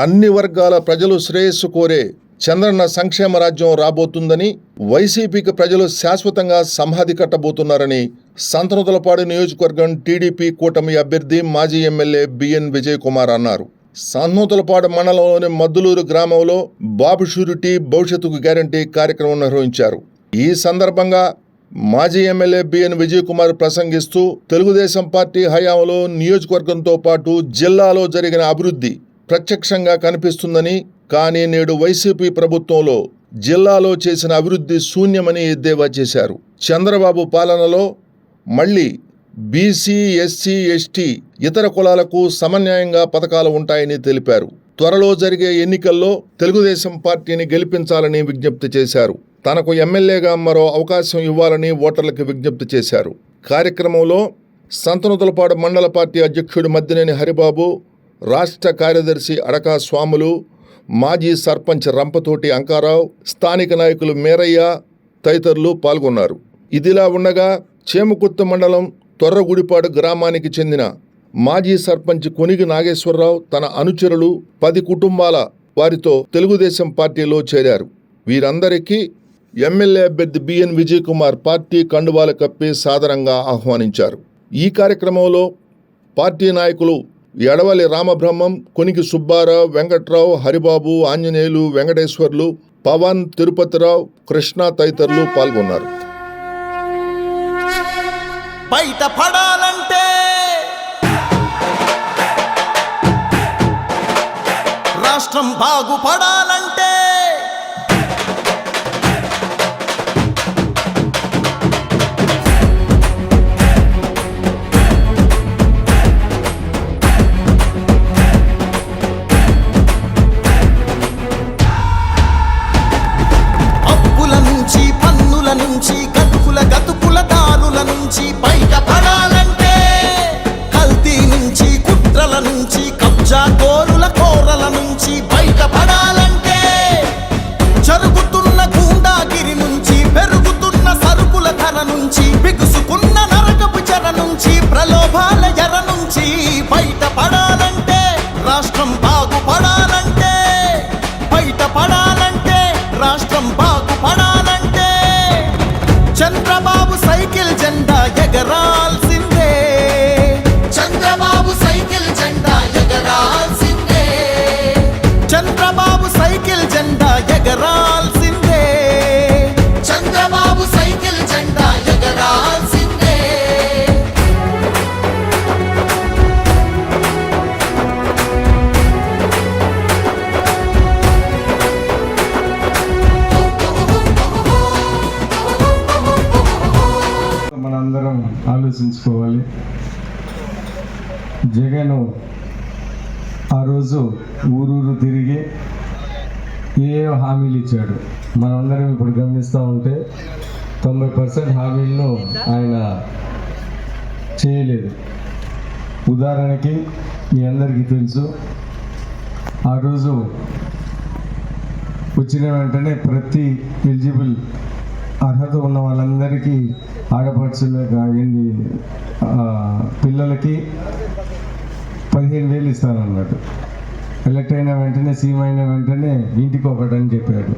అన్ని వర్గాల ప్రజలు శ్రేయస్సు కోరే చంద్రన్న సంక్షేమ రాజ్యం రాబోతుందని వైసీపీకి ప్రజలు శాశ్వతంగా సమాధి కట్టబోతున్నారని సంతనతులపాడు నియోజకవర్గం టీడీపీ కూటమి అభ్యర్థి మాజీ ఎమ్మెల్యే బిఎన్ విజయ్ కుమార్ అన్నారు. సంతనతులపాడు మండలంలోని మద్దులూరు గ్రామంలో బాబు షూరిటీ భవిష్యత్తుకు గ్యారంటీ కార్యక్రమం నిర్వహించారు. ఈ సందర్భంగా మాజీ ఎమ్మెల్యే బిఎన్ విజయ్ కుమార్ ప్రసంగిస్తూ తెలుగుదేశం పార్టీ హయాంలో నియోజకవర్గంతో పాటు జిల్లాలో జరిగిన అభివృద్ధి ప్రత్యక్షంగా కనిపిస్తుందని కానీ నేడు వైసీపీ ప్రభుత్వంలో జిల్లాలో చేసిన అభివృద్ధి శూన్యమని ఎద్దేవా చేశారు. చంద్రబాబు పాలనలో మళ్ళీ బీసీ ఎస్సీ ఎస్టీ ఇతర కులాలకు సమన్యాయంగా పథకాలు ఉంటాయని తెలిపారు. త్వరలో జరిగే ఎన్నికల్లో తెలుగుదేశం పార్టీని గెలిపించాలని విజ్ఞప్తి చేశారు. తనకు ఎమ్మెల్యేగా మరో అవకాశం ఇవ్వాలని ఓటర్లకు విజ్ఞప్తి చేశారు. కార్యక్రమంలో సంతనుతులపాడు మండల పార్టీ అధ్యక్షుడు మద్దినేని హరిబాబు రాష్ట్ర కార్యదర్శి అడకా స్వాములు మాజీ సర్పంచ్ రంపతోటి అంకారావు స్థానిక నాయకులు మేరయ్య తదితరులు పాల్గొన్నారు. ఇదిలా ఉండగా చేమకుర్తి మండలం తొర్రగుడిపాడు గ్రామానికి చెందిన మాజీ సర్పంచ్ కొనిగి నాగేశ్వరరావు తన అనుచరులు పది కుటుంబాల వారితో తెలుగుదేశం పార్టీలో చేరారు. వీరందరికీ ఎమ్మెల్యే అభ్యర్థి బిఎన్ విజయ్ కుమార్ పార్టీ కండువాలు కప్పి సాదరంగా ఆహ్వానించారు. ఈ కార్యక్రమంలో పార్టీ నాయకులు ఎడవలి రామబ్రహ్మం కొనికి సుబ్బారావు వెంకట్రావు హరిబాబు ఆంజనేయులు వెంకటేశ్వర్లు పవన్ తిరుపతిరావు కృష్ణ తదితరులు పాల్గొన్నారు. బయట పడాలంటే రాష్ట్రం బాగుపడాలంటే ధర నుంచి బిగుసుకున్న నరకపు చెర నుంచి ప్రలోభాల ఎర నుంచి బయట పడాలంటే రాష్ట్రం బాగుపడాలంటే మనందరం ఆలోచించుకోవాలి. జగన్ ఆ రోజు ఊరూరు తిరిగి ఏ హామీలు ఇచ్చాడు మనందరం ఇప్పుడు గమనిస్తూ ఉంటే తొంభై పర్సెంట్ హామీలను ఆయన చేయలేదు. ఉదాహరణకి మీ అందరికీ తెలుసు ఆ రోజు వచ్చిన వెంటనే ప్రతి ఎలిజిబుల్ అర్హత ఉన్న వాళ్ళందరికీ ఆడపడుచులు ఏంది పిల్లలకి పదిహేను వేలు ఇస్తానన్నాడు. ఎలక్ట్ అయిన వెంటనే సీఎం అయిన వెంటనే ఇంటికి ఒకటని చెప్పాడు.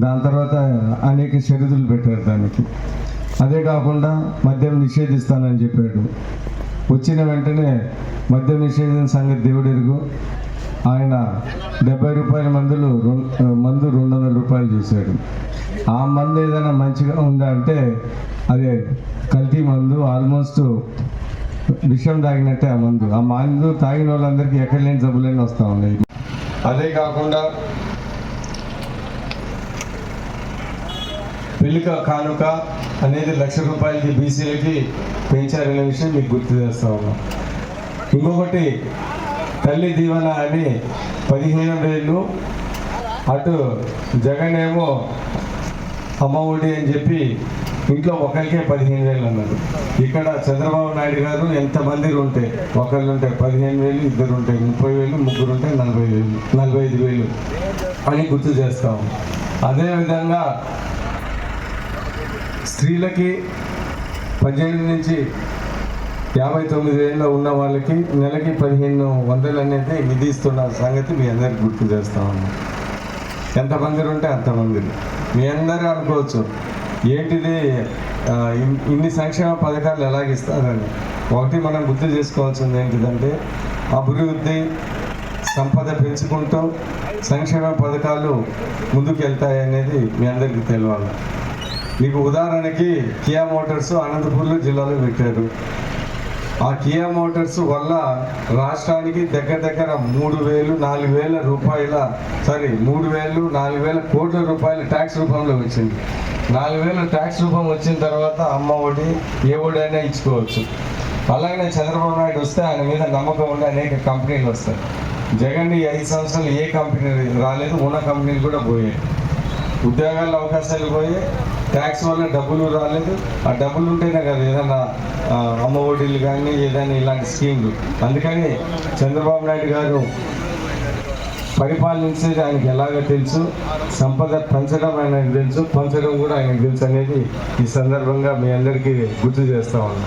దాని తర్వాత అనేక షరతులు పెట్టారు దానికి. అదే కాకుండా మద్యం నిషేధిస్తానని చెప్పాడు. వచ్చిన వెంటనే మద్యం నిషేధం సంగతి దేవుడెరుగు. ఆయన డెబ్బై రూపాయల మందులు రెండు మందు రెండు వందల రూపాయలు చేశాడు. ఆ మందు ఏదైనా మంచిగా ఉందా అంటే అదే కల్తీ మందు ఆల్మోస్ట్ విషయం తాగినట్టే ఆ మందు. ఆ మందు తాగిన వాళ్ళందరికీ ఎక్కడ లేని జబ్బులన్నీ వస్తూ ఉన్నాయి. అదే కాకుండా పెళ్ళిక కానుక అనేది లక్ష రూపాయలకి బీసీలకి పెంచారనే విషయం మీకు గుర్తు చేస్తా ఉన్నాం. ఇంకొకటి తల్లి దీవెన అని పదిహేను వేలు అటు జగన్ ఏమో అమ్మఒడి అని చెప్పి ఇంట్లో ఒకరికే పదిహేను వేలు అన్నారు. ఇక్కడ చంద్రబాబు నాయుడు గారు ఎంతమంది ఉంటే ఒకళ్ళు ఉంటే పదిహేను వేలు ఇద్దరు ఉంటే ముప్పై వేలు ముగ్గురు ఉంటే నలభై వేలు నలభై ఐదు వేలు అని గుర్తు చేస్తాం అదేవిధంగా స్త్రీలకి పద్దెనిమిది నుంచి యాభై తొమ్మిది ఏళ్ళ ఉన్న వాళ్ళకి నెలకి పదిహేను వందలు అనేది విధిస్తున్న సంగతి మీ అందరికి గుర్తు చేస్తా ఉన్నాం. ఎంతమంది ఉంటే అంతమంది మీ అందరూ అనుకోవచ్చు. ఏంటిది? ఇన్ని సంక్షేమ పథకాలు ఎలాగిస్తారని. ఒకటి మనం గుర్తు చేసుకోవాల్సింది ఏంటిదంటే అభివృద్ధి సంపద పెంచుకుంటూ సంక్షేమ పథకాలు ముందుకు వెళ్తాయి అనేది మీ అందరికీ తెలియాలి. మీకు ఉదాహరణకి కియా మోటార్స్ అనంతపూర్లో జిల్లాలో పెట్టారు. ఆ కియా మోటార్స్ వల్ల రాష్ట్రానికి దగ్గర దగ్గర మూడు వేలు నాలుగు వేల రూపాయల సారీ మూడు వేలు నాలుగు వేల కోట్ల రూపాయల ట్యాక్స్ రూపంలో వచ్చింది. నాలుగు వేల ట్యాక్స్ రూపం వచ్చిన తర్వాత అమ్మ ఒడి ఏ ఒడి అయినా ఇచ్చుకోవచ్చు. అలాగనే చంద్రబాబు నాయుడు వస్తే ఆయన మీద నమ్మకం ఉండే అనేక కంపెనీలు వస్తాయి. జగన్ ఈ ఐదు సంవత్సరాలు ఏ కంపెనీ రాలేదు ఉన్న కంపెనీలు కూడా పోయాయి. ఉద్యోగాల అవకాశాలు పోయి ట్యాక్స్ వల్ల డబ్బులు రాలేదు. ఆ డబ్బులు ఉంటేనే కదా ఏదైనా అమ్మ ఒడిలు కానీ ఏదైనా ఇలాంటి స్కీమ్లు. అందుకని చంద్రబాబు నాయుడు గారు పరిపాలించేది ఆయనకి ఎలాగో తెలుసు. సంపద పెంచడం ఆయనకు తెలుసు. పంచడం కూడా ఆయనకు తెలుసు అనేది ఈ సందర్భంగా మీ అందరికీ గుర్తు చేస్తా ఉన్నాను